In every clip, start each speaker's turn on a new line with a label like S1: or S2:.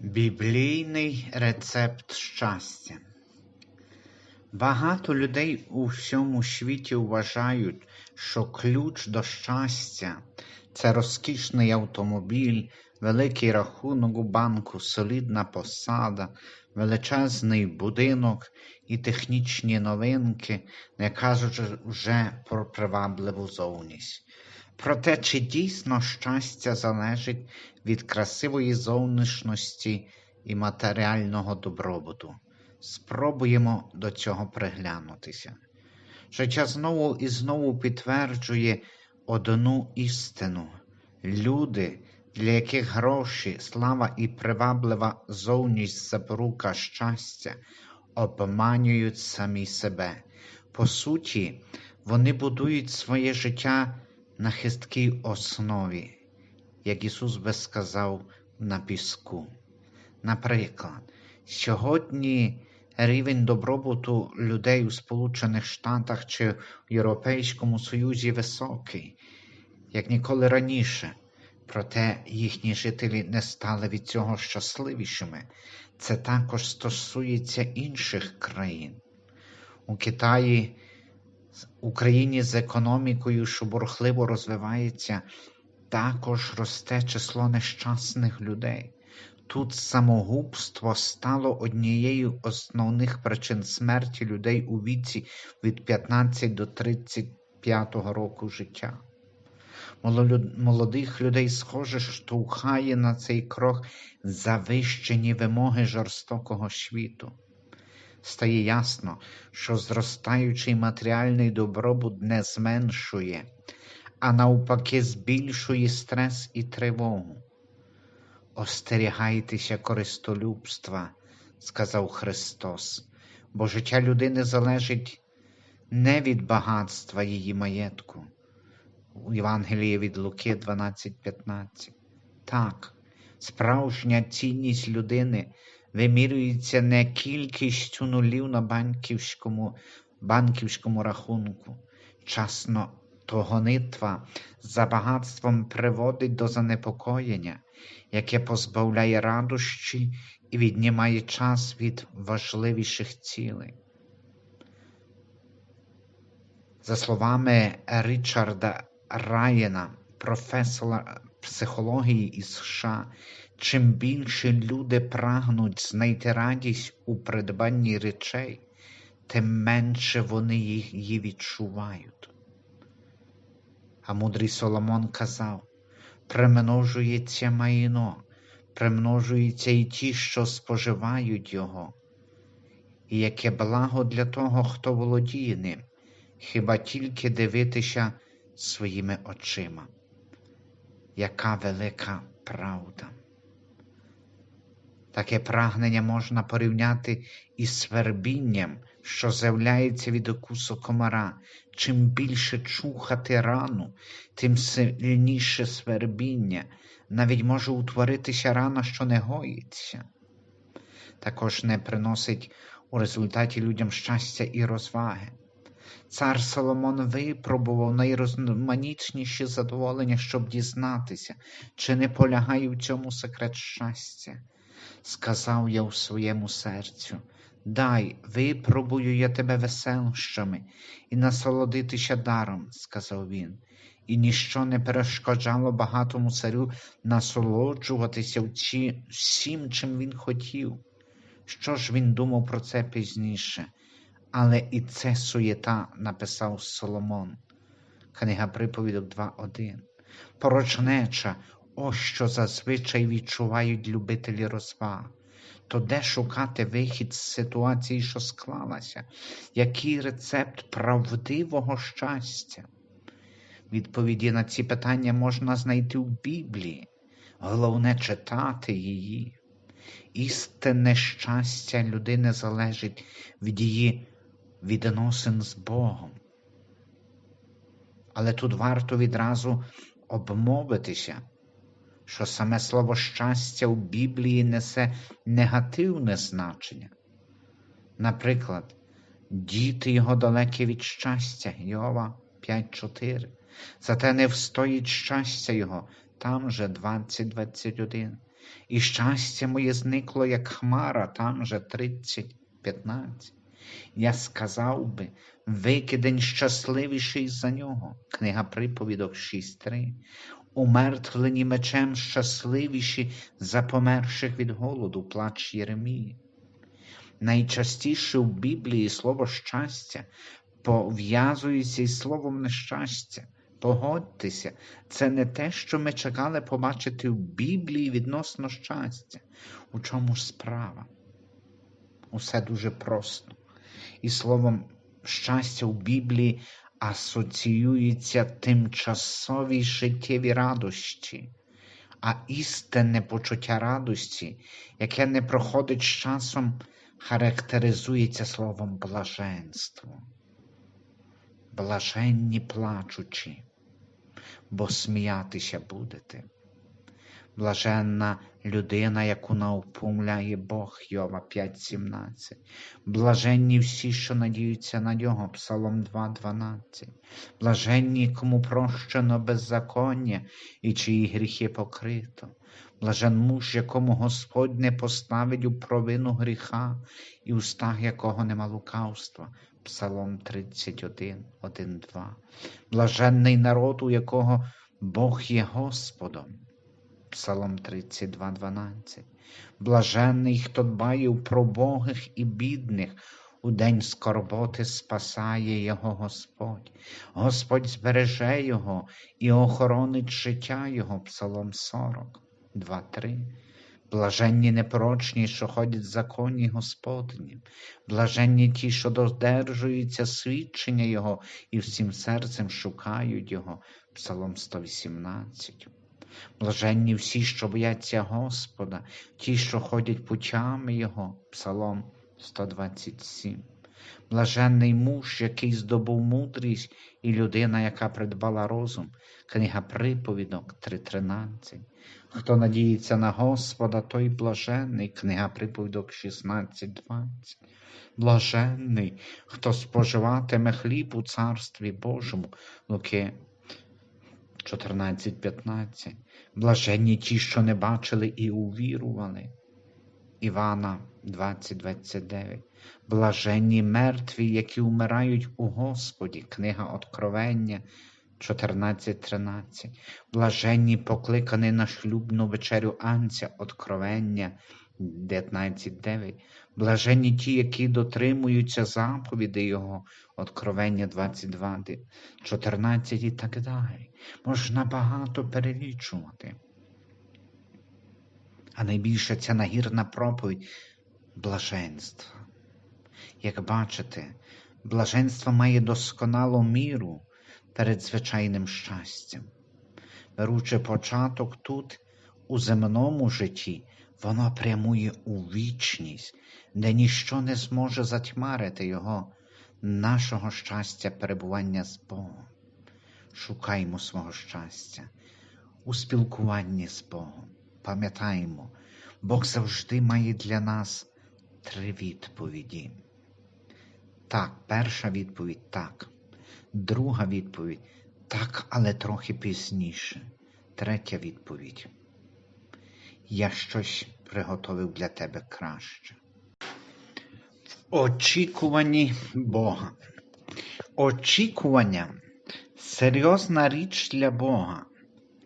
S1: Біблійний рецепт щастя. Багато людей у всьому світі вважають, що ключ до щастя це розкішний автомобіль, великий рахунок у банку, солідна посада, величезний будинок і технічні новинки, не кажучи вже про привабливу зовність. Проте, чи дійсно щастя залежить від красивої зовнішності і матеріального добробуту? Спробуємо до цього приглянутися. Життя знову і знову підтверджує одну істину. Люди, для яких гроші, слава і приваблива зовність запорука щастя, обманюють самі себе. По суті, вони будують своє життя на хисткій основі, як Ісус би сказав на піску. Наприклад, сьогодні рівень добробуту людей у Сполучених Штатах чи в Європейському Союзі високий, як ніколи раніше. Проте їхні жителі не стали від цього щасливішими. Це також стосується інших країн. У Китаї Україні з економікою, що бурхливо розвивається, також росте число нещасних людей. Тут самогубство стало однією основних причин смерті людей у віці від 15 до 35 року життя. Молодих людей, схоже, штовхає на цей крок завищені вимоги жорстокого світу стає ясно, що зростаючий матеріальний добробут не зменшує, а навпаки, збільшує стрес і тривогу. Остерігайтеся користолюбства, сказав Христос, бо життя людини залежить не від багатства її маєтку. У Євангелії від Луки 12.15. Так, справжня цінність людини вимірюється не кількістю нулів на банківському банківському рахунку. Часно то гонитва за багатством приводить до занепокоєння, яке позбавляє радощі і віднімає час від важливіших цілей. За словами Річарда Райена, професора психології із США, чим більше люди прагнуть знайти радість у придбанні речей, тим менше вони її відчувають. А мудрий Соломон казав примножується майно, примножуються і ті, що споживають його, і яке благо для того, хто володіє ним, хіба тільки дивитися своїми очима. Яка велика правда! Таке прагнення можна порівняти із свербінням, що з'являється від укусу комара. Чим більше чухати рану, тим сильніше свербіння, навіть може утворитися рана, що не гоїться. Також не приносить у результаті людям щастя і розваги. Цар Соломон випробував найрозноманітніші задоволення, щоб дізнатися, чи не полягає в цьому секрет щастя сказав я у своєму серцю, дай випробую я тебе веселощами і насолодитися даром, сказав він, і ніщо не перешкоджало багатому царю насолоджуватися всім, чим він хотів. Що ж він думав про це пізніше? Але і це суєта, написав Соломон. Книга приповідок 2.1. Порочнеча, Ось що зазвичай відчувають любителі розваг. То де шукати вихід з ситуації, що склалася? Який рецепт правдивого щастя? Відповіді на ці питання можна знайти в Біблії. Головне читати її. Істинне щастя людини залежить від її відносин з Богом. Але тут варто відразу обмовитися що саме слово щастя у Біблії несе негативне значення. Наприклад, діти його далекі від щастя, Йова 5.4. Зате не встоїть щастя Його, там же 20.21. і щастя моє зникло, як хмара, там же 30, 15. Я сказав би, викидень щасливіший за нього. Книга приповідок 6.3. Умертвлені мечем щасливіші за померших від голоду, плач Єремії. Найчастіше в Біблії слово щастя пов'язується із словом нещастя. Погодьтеся, це не те, що ми чекали побачити в Біблії відносно щастя. У чому ж справа? Усе дуже просто. І словом щастя у Біблії асоціюються тимчасові життєві радощі, а істинне почуття радості, яке не проходить з часом, характеризується словом блаженство. Блаженні плачучі, бо сміятися будете. Блаженна людина, яку навпумляє Бог Йова 5.17. Блаженні всі, що надіються на нього, Псалом 2.12. Блаженні, кому прощено беззаконня і чиї гріхи покрито. Блажен муж, якому Господь не поставить у провину гріха, і устах якого нема лукавства. Псалом 31, 1, 2. Блаженний народ, у якого Бог є Господом. Псалом 32, 12. Блаженний, хто дбає про богих і бідних, у день скорботи спасає його Господь. Господь збереже його і охоронить життя його. Псалом 40, 2, 3. Блаженні непорочні, що ходять в законі Господні, блаженні ті, що додержуються свідчення Його і всім серцем шукають Його. Псалом 118. Блаженні всі, що бояться Господа, ті, що ходять путями Його, Псалом 127. Блаженний муж, який здобув мудрість, і людина, яка придбала розум, книга приповідок 3.13. Хто надіється на Господа, той блаженний, книга приповідок 16.20. Блаженний, хто споживатиме хліб у Царстві Божому, Луки 14.15. Блаженні ті, що не бачили і увірували. Івана 20.29. Блаженні мертві, які вмирають у Господі. Книга Откровення 14.13. Блаженні покликані на шлюбну вечерю Анця Откровення 19.9. Блаженні ті, які дотримуються заповіді Його, Откровення 22, 14 і так далі. Можна багато перелічувати. А найбільше ця нагірна проповідь блаженства. Як бачите, блаженство має досконалу міру перед звичайним щастям. Беручи початок тут, у земному житті, воно прямує у вічність, де ніщо не зможе затьмарити його, нашого щастя перебування з Богом. Шукаймо свого щастя у спілкуванні з Богом. Пам'ятаємо, Бог завжди має для нас три відповіді. Так, перша відповідь так. Друга відповідь так, але трохи пізніше. Третя відповідь. Я щось приготовив для тебе краще. В очікуванні Бога. Очікування серйозна річ для Бога.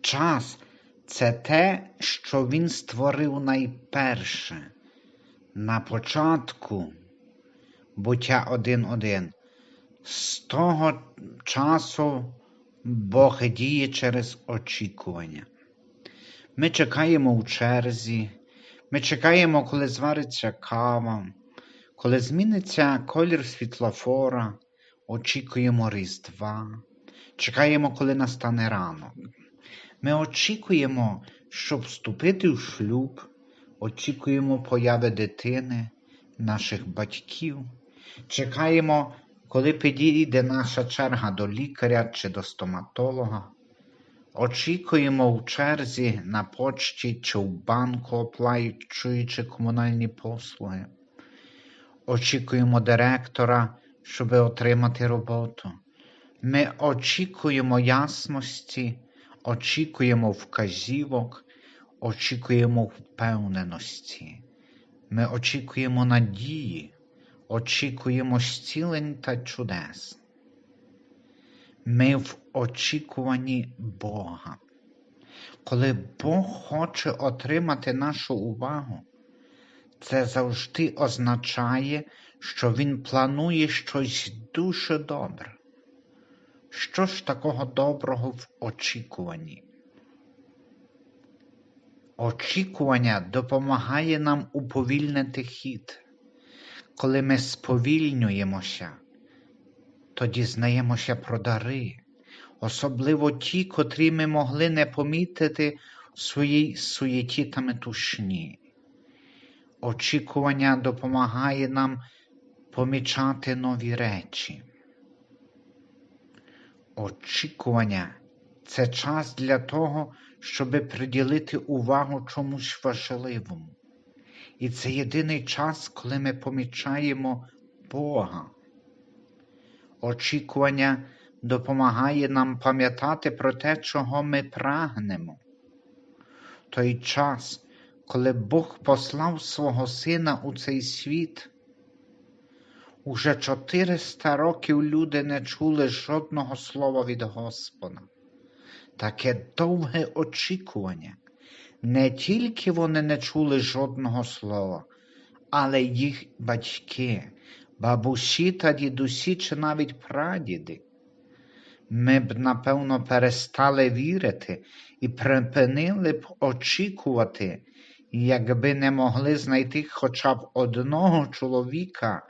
S1: Час це те, що Він створив найперше. На початку буття 1.1. З того часу Бог діє через очікування. Ми чекаємо у черзі, ми чекаємо, коли звариться кава, коли зміниться колір світлофора, очікуємо Різдва, чекаємо, коли настане ранок. Ми очікуємо, щоб вступити в шлюб, очікуємо появи дитини, наших батьків, чекаємо, коли підійде наша черга до лікаря чи до стоматолога. Очікуємо в черзі на почті чи в банку, оплачуючи комунальні послуги. Очікуємо директора, щоб отримати роботу. Ми очікуємо ясності, очікуємо вказівок, очікуємо впевненості, ми очікуємо надії, очікуємо зцілень та чудес. Ми в очікуванні Бога. Коли Бог хоче отримати нашу увагу, це завжди означає, що Він планує щось дуже добре. Що ж такого доброго в очікуванні? Очікування допомагає нам уповільнити хід. Коли ми сповільнюємося, то дізнаємося про дари, особливо ті, котрі ми могли не помітити в своїй суєті та метушні. Очікування допомагає нам помічати нові речі. Очікування це час для того, щоб приділити увагу чомусь важливому. І це єдиний час, коли ми помічаємо Бога. Очікування допомагає нам пам'ятати про те, чого ми прагнемо. Той час, коли Бог послав свого Сина у цей світ, уже 400 років люди не чули жодного слова від Господа. Таке довге очікування. Не тільки вони не чули жодного слова, але їх батьки, бабусі та дідусі чи навіть прадіди. Ми б, напевно, перестали вірити і припинили б очікувати, якби не могли знайти хоча б одного чоловіка,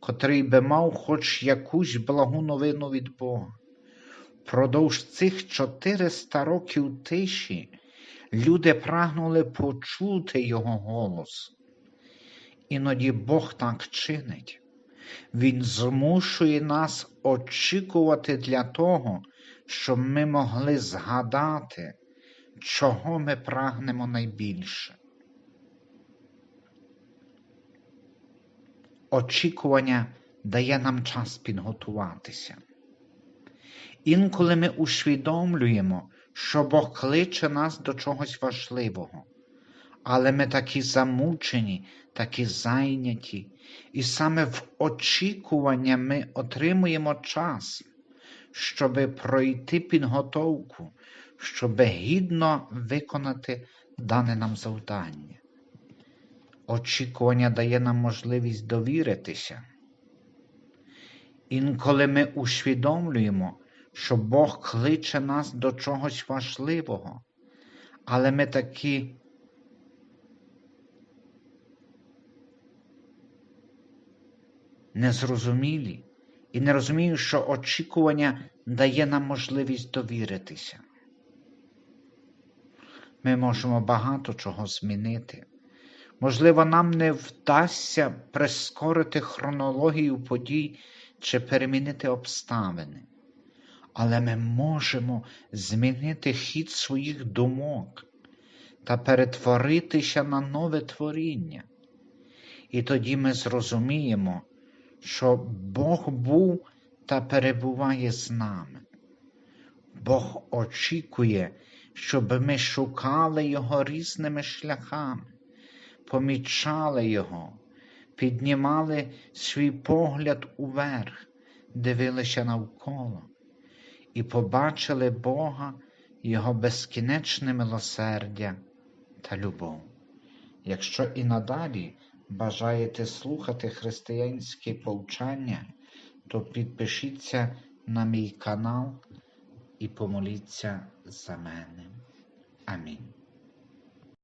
S1: котрий би мав хоч якусь благу новину від Бога. Продовж цих 400 років тиші люди прагнули почути Його голос. Іноді Бог так чинить. Він змушує нас очікувати для того, щоб ми могли згадати, чого ми прагнемо найбільше. Очікування дає нам час підготуватися. Інколи ми усвідомлюємо, що Бог кличе нас до чогось важливого, але ми такі замучені, такі зайняті, і саме в очікування ми отримуємо час, щоб пройти підготовку, щоб гідно виконати дане нам завдання. Очікування дає нам можливість довіритися. Інколи ми усвідомлюємо, що Бог кличе нас до чогось важливого, але ми такі незрозумілі і не розумію, що очікування дає нам можливість довіритися. Ми можемо багато чого змінити. Можливо, нам не вдасться прискорити хронологію подій чи перемінити обставини, але ми можемо змінити хід своїх думок та перетворитися на нове творіння. І тоді ми зрозуміємо, що Бог був та перебуває з нами. Бог очікує, щоб ми шукали Його різними шляхами, помічали Його, піднімали свій погляд уверх, дивилися навколо і побачили Бога, Його безкінечне милосердя та любов. Якщо і надалі бажаєте слухати християнські повчання, то підпишіться на мій канал і помоліться за мене. Амінь.